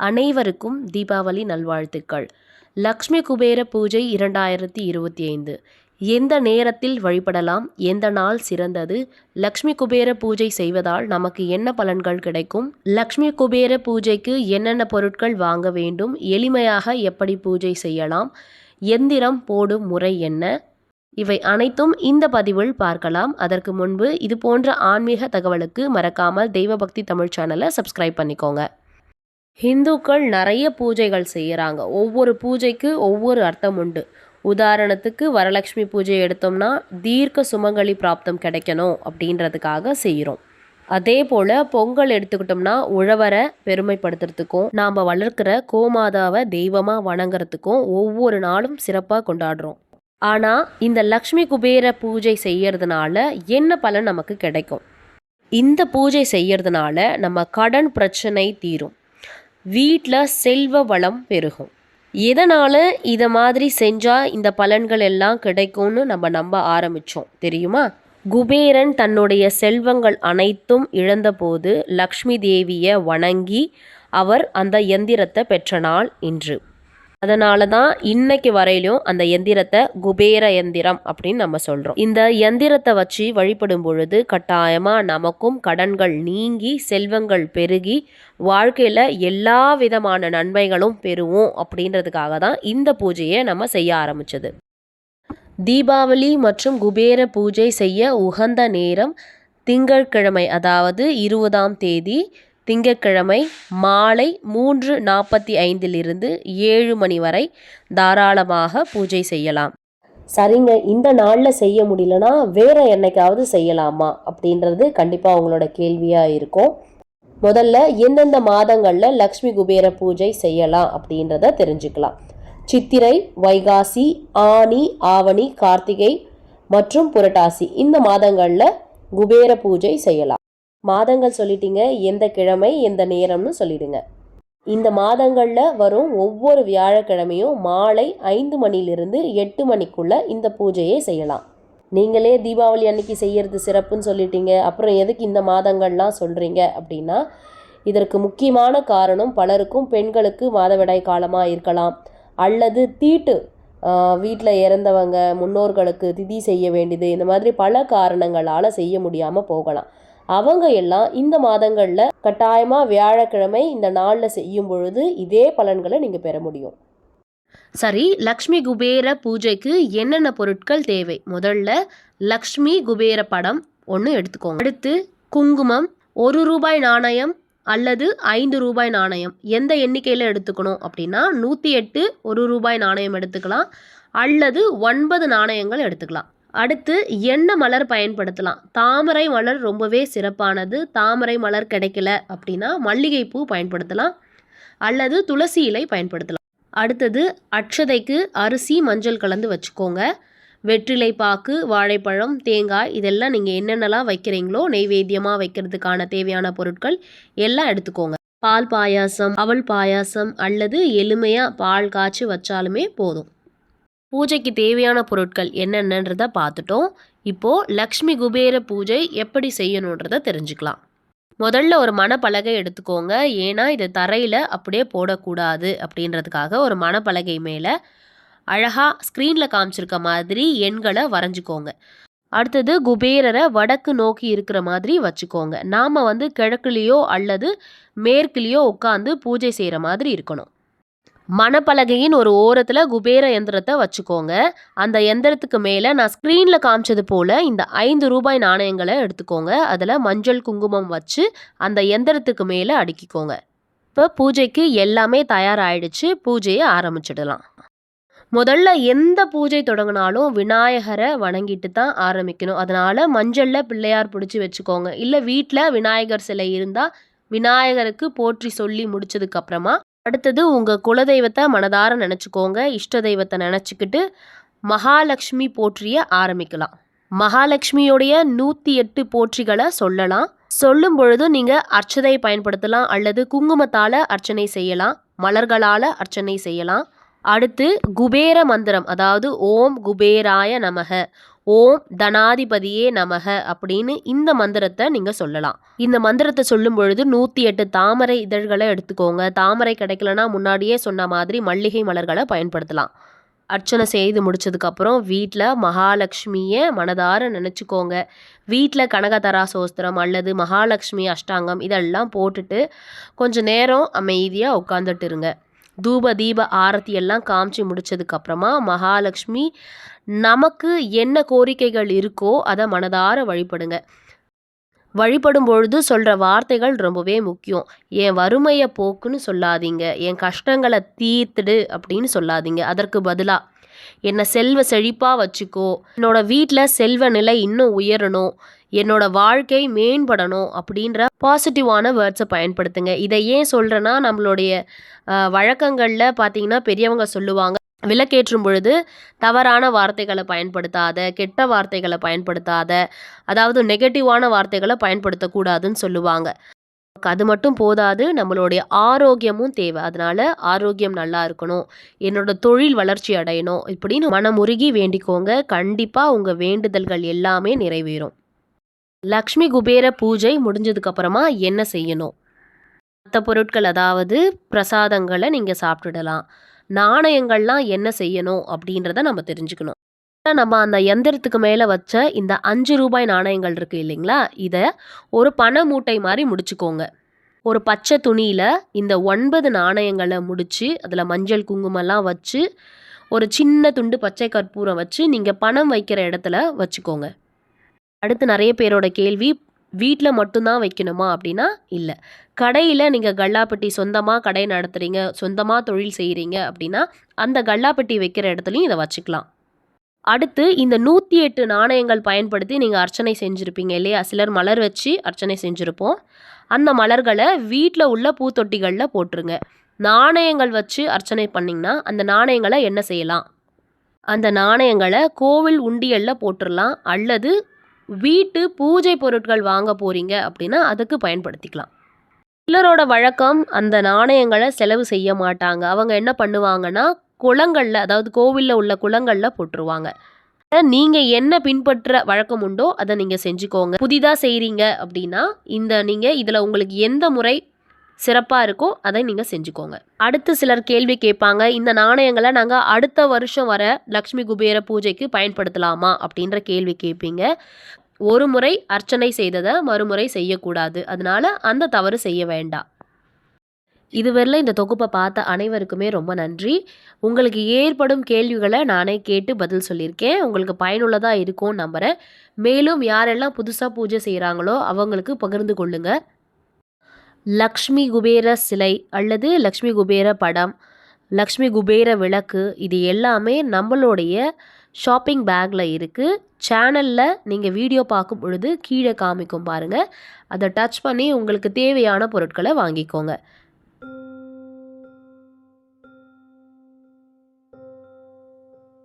அனைவருக்கும் தீபாவளி நல்வாழ்த்துக்கள். லக்ஷ்மி குபேர பூஜை இரண்டாயிரத்தி இருபத்தி ஐந்து எந்த நேரத்தில் வழிபடலாம்? எந்த நாள் சிறந்தது? லக்ஷ்மி குபேர பூஜை செய்வதால் நமக்கு என்ன பலன்கள் கிடைக்கும்? லக்ஷ்மி குபேர பூஜைக்கு என்னென்ன பொருட்கள் வாங்க வேண்டும்? எளிமையாக எப்படி பூஜை செய்யலாம்? எந்திரம் போடும் முறை என்ன? இவை அனைத்தும் இந்த பதிவில் பார்க்கலாம். அதற்கு முன்பு இது போன்ற ஆன்மீக தகவலுக்கு மறக்காமல் தெய்வபக்தி தமிழ் சேனலை சப்ஸ்கிரைப் பண்ணிக்கோங்க. ஹிந்துக்கள் நிறைய பூஜைகள் செய்கிறாங்க ஒவ்வொரு பூஜைக்கு ஒவ்வொரு அர்த்தம் உண்டு. உதாரணத்துக்கு வரலட்சுமி பூஜை எடுத்தோம்னா தீர்க்க சுமங்கலி பிராப்தம் கிடைக்கணும் அப்படின்றதுக்காக செய்கிறோம் அதே போல் பொங்கல் எடுத்துக்கிட்டோம்னா உழவரை பெருமைப்படுத்துறதுக்கும் நாம் வளர்க்குற கோமாதாவை தெய்வமாக வணங்குறதுக்கும் ஒவ்வொரு நாளும் சிறப்பாக கொண்டாடுறோம். ஆனால் இந்த லக்ஷ்மி குபேர பூஜை செய்யறதுனால என்ன பலன் நமக்கு கிடைக்கும்? இந்த பூஜை செய்யறதுனால நம்ம கடன் பிரச்சனை தீரும். வீட்டில் செல்வ வளம் பெருகும். எதனால் இதை மாதிரி செஞ்சால் இந்த பலன்கள் எல்லாம் கிடைக்கும்னு நம்ம நம்ப ஆரம்பித்தோம் தெரியுமா? குபேரன் தன்னுடைய செல்வங்கள் அனைத்தும் இழந்தபோது லக்ஷ்மி தேவியை வணங்கி அவர் அந்த எந்திரத்தை பெற்ற நாள் இன்று. அதனால தான் இன்னைக்கு வரையிலும் அந்த எந்திரத்தை குபேர எந்திரம் அப்படின்னு நம்ம சொல்கிறோம் இந்த எந்திரத்தை வச்சு வழிபடும் பொழுது கட்டாயமாக நமக்கும் கடன்கள் நீங்கி செல்வங்கள் பெருகி வாழ்க்கையில் எல்லா விதமான நன்மைகளும் பெறுவோம் அப்படின்றதுக்காக தான் இந்த பூஜையை நம்ம செய்ய ஆரம்பிச்சது. தீபாவளி மற்றும் குபேர பூஜை செய்ய உகந்த நேரம் திங்கட்கிழமை அதாவது இருபதாம் தேதி திங்கட்கிழமை மாலை மூன்று நாற்பத்தி ஐந்திலிருந்து ஏழு மணி வரை தாராளமாக பூஜை செய்யலாம். சரிங்க இந்த நாளில் செய்ய முடியலனா வேற என்னைக்காவது செய்யலாமா? அப்படின்றது கண்டிப்பாக உங்களோட கேள்வியாக இருக்கும். முதல்ல எந்தெந்த மாதங்களில் லக்ஷ்மி குபேர பூஜை செய்யலாம் அப்படின்றத தெரிஞ்சுக்கலாம். சித்திரை வைகாசி ஆனி ஆவணி கார்த்திகை மற்றும் புரட்டாசி இந்த மாதங்களில் குபேர பூஜை செய்யலாம். மாதங்கள் சொல்லிட்டீங்க எந்த கிழமை எந்த நேரம்னு சொல்லிடுங்க. இந்த மாதங்களில் வரும் ஒவ்வொரு வியாழக்கிழமையும் மாலை ஐந்து மணிலிருந்து எட்டு மணிக்குள்ளே இந்த பூஜையை செய்யலாம். நீங்களே தீபாவளி அன்னைக்கு செய்யறது சிறப்புன்னு சொல்லிட்டீங்க அப்புறம் எதுக்கு இந்த மாதங்கள்லாம் சொல்கிறீங்க அப்படின்னா இதற்கு முக்கியமான காரணம் பலருக்கும் பெண்களுக்கு மாதவிடாய் காலமாக இருக்கலாம் அல்லது தீட்டு வீட்டில் இறந்தவங்க முன்னோர்களுக்கு திதி செய்ய வேண்டியது இந்த மாதிரி பல காரணங்களால் செய்ய முடியாமல் போகலாம். அவங்க எல்லாம் இந்த மாதங்களில் கட்டாயமாக வியாழக்கிழமை இந்த நாளில் செய்யும் பொழுது இதே பலன்களை நீங்கள் பெற முடியும். சரி லக்ஷ்மி குபேர பூஜைக்கு என்னென்ன பொருட்கள் தேவை? முதல்ல லக்ஷ்மி குபேர படம் ஒன்று எடுத்துக்கோங்க. அடுத்து குங்குமம் ஒரு ரூபாய் நாணயம் அல்லது ஐந்து ரூபாய் நாணயம். எந்த எண்ணிக்கையில் எடுத்துக்கணும் அப்படின்னா நூற்றி எட்டு ஒரு ரூபாய் நாணயம் எடுத்துக்கலாம். அல்லது ஒன்பது நாணயங்கள் எடுத்துக்கலாம். அடுத்து என்ன மலர் பயன்படுத்தலாம். தாமரை மலர் ரொம்பவே சிறப்பானது. தாமரை மலர் கிடைக்கல அப்படின்னா மல்லிகைப்பூ பயன்படுத்தலாம். அல்லது துளசி இலை பயன்படுத்தலாம். அடுத்தது அட்சதைக்கு அரிசி மஞ்சள் கலந்து வச்சுக்கோங்க. வெற்றிலை பாக்கு வாழைப்பழம் தேங்காய் இதெல்லாம் நீங்கள் என்னென்னலாம் வைக்கிறீங்களோ நெய்வேத்தியமாக வைக்கிறதுக்கான தேவையான பொருட்கள் எல்லாம் எடுத்துக்கோங்க. பால் பாயாசம் அவள் பாயாசம் அல்லது எளிமையாக பால் காய்ச்சி வச்சாலுமே போதும். பூஜைக்கு தேவையான பொருட்கள் என்னென்னன்றத பார்த்துட்டோம். இப்போது லக்ஷ்மி குபேர பூஜை எப்படி செய்யணுன்றத தெரிஞ்சுக்கலாம். முதல்ல ஒரு மணப்பலகை எடுத்துக்கோங்க. ஏன்னா இது தரையில் அப்படியே போடக்கூடாது அப்படின்றதுக்காக ஒரு மணப்பலகை மேலே அழகாக ஸ்க்ரீனில் காமிச்சிருக்க மாதிரி எண்களை வரைஞ்சிக்கோங்க. அடுத்தது குபேரரை வடக்கு நோக்கி இருக்கிற மாதிரி வச்சுக்கோங்க. நாம் வந்து கிழக்குலேயோ அல்லது மேற்குலேயோ உட்காந்து பூஜை செய்கிற மாதிரி இருக்கணும். மணப்பலகையின் ஒரு ஓரத்தில் குபேர எந்திரத்தை வச்சுக்கோங்க. அந்த எந்திரத்துக்கு மேலே நான் ஸ்க்ரீனில் காமிச்சது போல் இந்த ஐந்து ரூபாய் நாணயங்களை எடுத்துக்கோங்க. அதில் மஞ்சள் குங்குமம் வச்சு அந்த எந்திரத்துக்கு மேலே அடுக்கிக்கோங்க. இப்போ பூஜைக்கு எல்லாமே தயாராகிடுச்சு பூஜையை ஆரம்பிச்சிடலாம். முதல்ல எந்த பூஜை தொடங்கினாலும் விநாயகரை வணங்கிட்டு தான் ஆரம்பிக்கணும். அதனால் மஞ்சளில் பிள்ளையார் பிடிச்சி வச்சுக்கோங்க. இல்லை வீட்டில் விநாயகர் சிலை இருந்தால் விநாயகருக்கு போற்றி சொல்லி முடிச்சதுக்கப்புறமா அடுத்தது உங்கள் குலதெய்வத்தை மனதார நினச்சிக்கோங்க. இஷ்ட தெய்வத்தை நினச்சிக்கிட்டு மகாலட்சுமி போற்றிய ஆரம்பிக்கலாம். மகாலட்சுமியோடைய நூற்றி எட்டு போற்றிகளை சொல்லலாம். சொல்லும் பொழுது நீங்கள் அர்ச்சதை பயன்படுத்தலாம் அல்லது குங்குமத்தால் அர்ச்சனை செய்யலாம். மலர்களால் அர்ச்சனை செய்யலாம். அடுத்து குபேர மந்திரம் அதாவது ஓம் குபேராய நமக. ஓம் தனாதிபதியே நமக அப்படின்னு இந்த மந்திரத்தை நீங்கள் சொல்லலாம். இந்த மந்திரத்தை சொல்லும் பொழுது நூற்றி எட்டு தாமரை இதழ்களை எடுத்துக்கோங்க. தாமரை கிடைக்கலனா முன்னாடியே சொன்ன மாதிரி மல்லிகை மலர்களை பயன்படுத்தலாம். அர்ச்சனை செய்து முடிச்சதுக்கப்புறம் வீட்டில் மகாலட்சுமியை மனதார நினச்சிக்கோங்க. வீட்டில் கனகதரா சோஸ்திரம் அல்லது மகாலட்சுமி அஷ்டாங்கம் இதெல்லாம் போட்டுட்டு கொஞ்சம் நேரம் அமைதியாக உட்காந்துட்டு இருங்க. தூப தீப ஆரத்தி எல்லாம் காமிச்சு முடிச்சதுக்கப்புறமா மகாலட்சுமி நமக்கு என்ன கோரிக்கைகள் இருக்கோ அதை மனதார வழிபடுங்க. வழிபடும் பொழுது சொல்கிற வார்த்தைகள் ரொம்பவே முக்கியம். என் வறுமையை போக்குன்னு சொல்லாதீங்க. என் கஷ்டங்களை தீர்த்துடு அப்படின்னு சொல்லாதீங்க. அதற்கு பதிலாக என்னை செல்வ செழிப்பாக வச்சுக்கோ. என்னோட வீட்டில் செல்வ நிலை இன்னும் உயரணும். என்னோட வாழ்க்கை மேம்படணும் அப்படின்ற பாசிட்டிவான வேர்ட்ஸை பயன்படுத்துங்க. இதை ஏன் சொல்கிறேன்னா நம்மளுடைய வழக்கங்களில் பார்த்தீங்கன்னா பெரியவங்க சொல்லுவாங்க விளக்கேற்றும் பொழுது தவறான வார்த்தைகளை பயன்படுத்தாத கெட்ட வார்த்தைகளை பயன்படுத்தாத அதாவது நெகட்டிவான வார்த்தைகளை பயன்படுத்தக்கூடாதுன்னு சொல்லுவாங்க. நமக்கு அது மட்டும் போதாது நம்மளுடைய ஆரோக்கியமும் தேவை. அதனால ஆரோக்கியம் நல்லா இருக்கணும். என்னோட தொழில் வளர்ச்சி அடையணும். இப்படின்னு மனமுருகி வேண்டிக்கோங்க. கண்டிப்பாக உங்கள் வேண்டுதல்கள் எல்லாமே நிறைவேறும். லக்ஷ்மி குபேர பூஜை முடிஞ்சதுக்கப்புறமா என்ன செய்யணும்? மற்ற பொருட்கள் அதாவது பிரசாதங்களை நீங்கள் சாப்பிட்டுடலாம். நாணயங்கள்லாம் என்ன செய்யணும் அப்படின்றத நம்ம தெரிஞ்சுக்கணும். நம்ம அந்த எந்திரத்துக்கு மேலே வச்ச இந்த அஞ்சு ரூபாய் நாணயங்கள் இருக்கு இல்லைங்களா? இதை ஒரு பண மூட்டை மாதிரி முடிச்சுக்கோங்க. ஒரு பச்சை துணியில் இந்த ஒன்பது நாணயங்களை முடித்து அதில் மஞ்சள் குங்குமம்லாம் வச்சு ஒரு சின்ன துண்டு பச்சை கற்பூரம் வச்சு நீங்கள் பணம் வைக்கிற இடத்துல வச்சுக்கோங்க. அடுத்து நிறைய பேரோட கேள்வி வீட்டில் மட்டும்தான் வைக்கணுமா அப்படின்னா இல்லை. கடையில் நீங்கள் கல்லாப்பெட்டி சொந்தமாக கடை நடத்துகிறீங்க சொந்தமாக தொழில் செய்கிறீங்க அப்படின்னா அந்த கல்லாப்பெட்டி வைக்கிற இடத்துலையும் இதை வச்சுக்கலாம். அடுத்து இந்த நூற்றி எட்டு நாணயங்கள் பயன்படுத்தி நீங்கள் அர்ச்சனை செஞ்சுருப்பீங்க இல்லையா? சிலர் மலர் வச்சு அர்ச்சனை செஞ்சுருப்போம். அந்த மலர்களை வீட்டில் உள்ள பூத்தொட்டிகளில் போட்டுருங்க. நாணயங்கள் வச்சு அர்ச்சனை பண்ணிங்கன்னா அந்த நாணயங்களை என்ன செய்யலாம்? அந்த நாணயங்களை கோவில் உண்டியலில் போட்டுடலாம் அல்லது வீட்டு பூஜை பொருட்கள் வாங்க போகிறீங்க அப்படின்னா அதுக்கு பயன்படுத்திக்கலாம். சிலரோட வழக்கம் அந்த நாணயங்களை செலவு செய்ய மாட்டாங்க. அவங்க என்ன பண்ணுவாங்கன்னா குளங்களில் அதாவது கோவிலில் உள்ள குளங்களில் போட்டுருவாங்க. நீங்கள் என்ன பின்பற்ற வழக்கம் உண்டோ அதை நீங்கள் செஞ்சுக்கோங்க. புதிதாக செய்கிறீங்க அப்படின்னா இந்த நீங்கள் இதில் உங்களுக்கு எந்த முறை சிறப்பாக இருக்கும் அதை நீங்கள் செஞ்சுக்கோங்க. அடுத்து சிலர் கேள்வி கேட்பாங்க இந்த நாணயங்களை நாங்கள் அடுத்த வருஷம் வர லக்ஷ்மி குபேர பூஜைக்கு பயன்படுத்தலாமா? அப்படின்ற கேள்வி கேட்பீங்க. ஒரு முறை அர்ச்சனை செய்ததை மறுமுறை செய்யக்கூடாது. அதனால அந்த தவறு செய்ய வேண்டாம். இதுவரையில் இந்த தொகுப்பை பார்த்த அனைவருக்குமே ரொம்ப நன்றி. உங்களுக்கு ஏற்படும் கேள்விகளை நானே கேட்டு பதில் சொல்லியிருக்கேன். உங்களுக்கு பயனுள்ளதாக இருக்கும்னு நம்புகிறேன் மேலும் யாரெல்லாம் புதுசாக பூஜை செய்கிறாங்களோ அவங்களுக்கு பகிர்ந்து கொள்ளுங்கள் லக்ஷ்மி குபேர சிலை அல்லது லக்ஷ்மி குபேர படம் லக்ஷ்மி குபேர விளக்கு இது எல்லாமே நம்மளுடைய ஷாப்பிங் பேக்கில் இருக்குது சேனலில் நீங்கள் வீடியோ பார்க்கும் பொழுது கீழே காமிக்கும் பாருங்கள் அதை டச் பண்ணி உங்களுக்கு தேவையான பொருட்களை வாங்கிக்கோங்க.